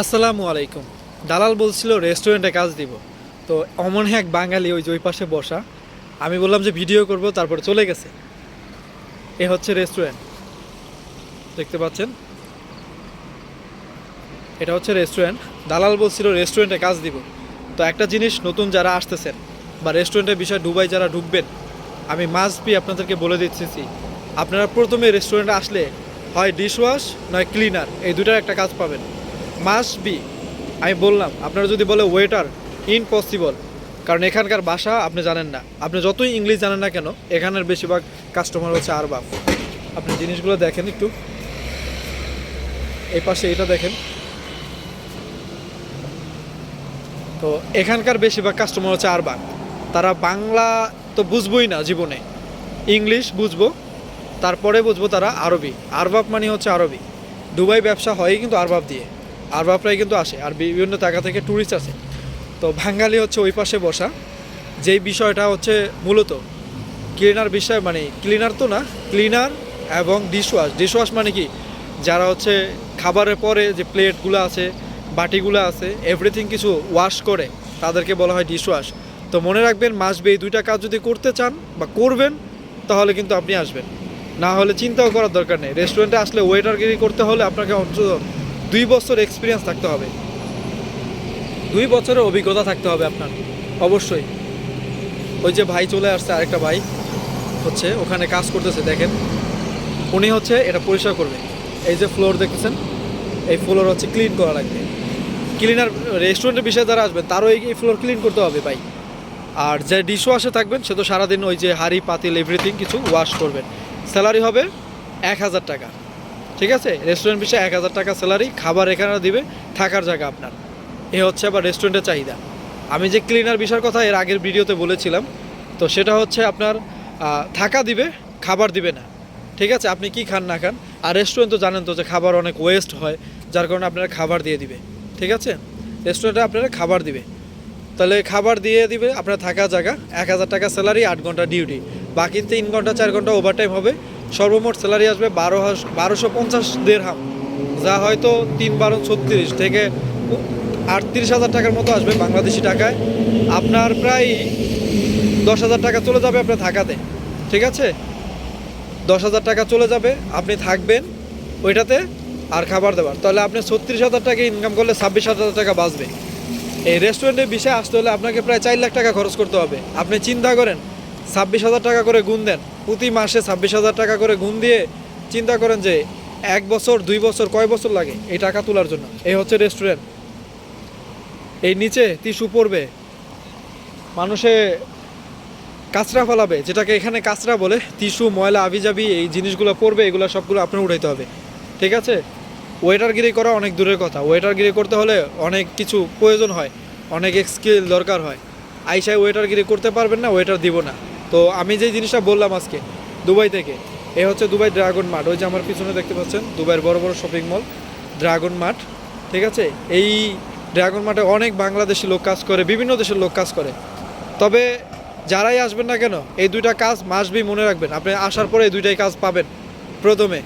আসসালামু আলাইকুম। দালাল বলছিল রেস্টুরেন্টে কাজ দিব। তো অমন এক বাঙালি ওই ওই পাশে বসা। আমি বললাম যে ভিডিও করব, তারপরে চলে গেছে। এ হচ্ছে রেস্টুরেন্ট দেখতে পাচ্ছেন? এটা হচ্ছে রেস্টুরেন্ট দালাল বলছিল রেস্টুরেন্টে কাজ দিব। তো একটা জিনিস নতুন যারা আসতেছেন বা রেস্টুরেন্টের বিষয়ে ডুবাই যারা ঢুকবেন, আমি মাস্ট বি আপনাদেরকে বলে দিচ্ছি। আপনারা প্রথমে রেস্টুরেন্টে আসলে হয় ডিশওয়াশ নয় ক্লিনার এই দুটার একটা কাজ পাবেন। মাস্ট বি আমি বললাম, আপনারা যদি বলে ওয়েটার ইনপসিবল কারণ এখানকার ভাষা আপনি জানেন না। আপনি যতই ইংলিশ জানেন না কেন, এখানের বেশিরভাগ কাস্টমার হচ্ছে আরবাব আপনি জিনিসগুলো দেখেন একটু। এই পাশে এটা দেখেন। তো এখানকার বেশিরভাগ কাস্টমার হচ্ছে আরবাব তারা বাংলা তো বুঝবোই না জীবনে। ইংলিশ বুঝব, তারপরে বুঝব তারা আরবি। আরবাব মানে হচ্ছে আরবি। দুবাই ব্যবসা হয় কিন্তু আরবাব দিয়ে। আরবাবরাই কিন্তু আসে, আর বিভিন্ন জায়গা থেকে ট্যুরিস্ট আসে। তো বাঙালি হচ্ছে ওই পাশে বসা। যেই বিষয়টা হচ্ছে মূলত ক্লিনার বিষয় মানে ক্লিনার তো না ক্লিনার এবং ডিশওয়াশ ডিশওয়াশ মানে কি? যারা হচ্ছে খাবারের পরে যে প্লেটগুলো আছে, বাটিগুলো আছে এভরিথিং কিছু ওয়াশ করে, তাদেরকে বলা হয় ডিশওয়াশ তো মনে রাখবেন, মাসবে এই দুইটা কাজ যদি করতে চান বা করবেন, তাহলে কিন্তু আপনি আসবেন। না হলে চিন্তাও করার দরকার নেই। রেস্টুরেন্টে আসলে ওয়েটারগিরি করতে হলে আপনাকে অন্তত দুই বছর এক্সপিরিয়েন্স থাকতে হবে। দুই বছরের অভিজ্ঞতা থাকতে হবে আপনার, অবশ্যই। ওই যে ভাই চলে আসছে আরেকটা ভাই, হচ্ছে ওখানে কাজ করতেছে, দেখেন। উনি হচ্ছে এটা পরিষ্কার করবে। এই যে ফ্লোর দেখতেছেন, এই ফ্লোর হচ্ছে ক্লিন করা লাগবে। ক্লিনার রেস্টুরেন্টের বিষয়ে যারা আসবেন, তারও এই ফ্লোর ক্লিন করতে হবে ভাই। আর যে ডিশ ওয়াশে থাকবেন, সে তো সারাদিন ওই যে হাড়ি, পাতিল এভরিথিং কিছু ওয়াশ করবেন। স্যালারি হবে এক হাজার টাকা। ঠিক আছে? রেস্টুরেন্ট বিষয়ে এক হাজার টাকা স্যালারি খাবার এখানে দিবে, থাকার জায়গা আপনার। এ হচ্ছে আবার রেস্টুরেন্টের চাহিদা। আমি যে ক্লিনার বিষয়ের কথা এর আগের ভিডিওতে বলেছিলাম, তো সেটা হচ্ছে আপনার থাকা দিবে, খাবার দিবে না। ঠিক আছে? আপনি কি খান না খান? আর রেস্টুরেন্ট তো জানেন তো যে খাবার অনেক ওয়েস্ট হয়, যার কারণে আপনারা খাবার দিয়ে দিবে। ঠিক আছে? রেস্টুরেন্টে আপনারা খাবার দিবে। তাহলে খাবার দিয়ে দিবে আপনার থাকা জায়গা, এক হাজার টাকা স্যালারি আট ঘণ্টা ডিউটি বাকি তিন ঘণ্টা, চার ঘণ্টা ওভারটাইম হবে। সর্বমোট স্যালারি আসবে বারো বারোশো পঞ্চাশ দেড়হাম যা হয়তো তিন বারো ছত্রিশ থেকে আটত্রিশ হাজার টাকার মতো আসবে বাংলাদেশি টাকায়। আপনার প্রায় দশ হাজার টাকা চলে যাবে আপনার থাকাতে ঠিক আছে? দশ হাজার টাকা চলে যাবে, আপনি থাকবেন ওইটাতে আর খাবার দাবার। তাহলে আপনি ছত্রিশ হাজার টাকা ইনকাম করলে ছাব্বিশ হাজার টাকা বাঁচবে। এই রেস্টুরেন্টের বিষয়ে আসতে হলে আপনাকে প্রায় চার লাখ টাকা খরচ করতে হবে। আপনি চিন্তা করেন, ছাব্বিশ হাজার টাকা করে গুণ দেন। প্রতি মাসে ছাব্বিশ হাজার টাকা করে গুণ দিয়ে চিন্তা করেন যে এক বছর, দুই বছর, কয় বছর লাগে এই টাকা তোলার জন্য? এই হচ্ছে রেস্টুরেন্ট এই নিচে টিস্যু পড়বে। মানুষে কাঁচরা ফেলাবে, যেটাকে এখানে কাঁচরা বলে। টিস্যু ময়লা, আবিজাবি, এই জিনিসগুলো পড়বে, এগুলো সবগুলো আপনার উঠাইতে হবে। ঠিক আছে? ওয়েটারগিরি করা অনেক দূরের কথা। ওয়েটারগিরি করতে হলে অনেক কিছু প্রয়োজন হয়, অনেক স্কিল দরকার হয়। আইসায় ওয়েটারগিরি করতে পারবেন না ওয়েটার দিব না। তো আমি যে জিনিসটা বললাম আজকে, দুবাই থেকে, এ হচ্ছে দুবাই ড্রাগন মাঠ ওই যে আমার পিছনে দেখতে পাচ্ছেন, দুবাইয়ের বড় বড় শপিং মল ড্রাগন মাঠ ঠিক আছে? এই ড্রাগন মাঠে অনেক বাংলাদেশি লোক কাজ করে, বিভিন্ন দেশের লোক কাজ করে। তবে যারাই আসবেন না কেন, এই দুইটা কাজ মাসবি মনে রাখবেন। আপনি আসার পরে এই দুইটাই কাজ পাবেন প্রথমে।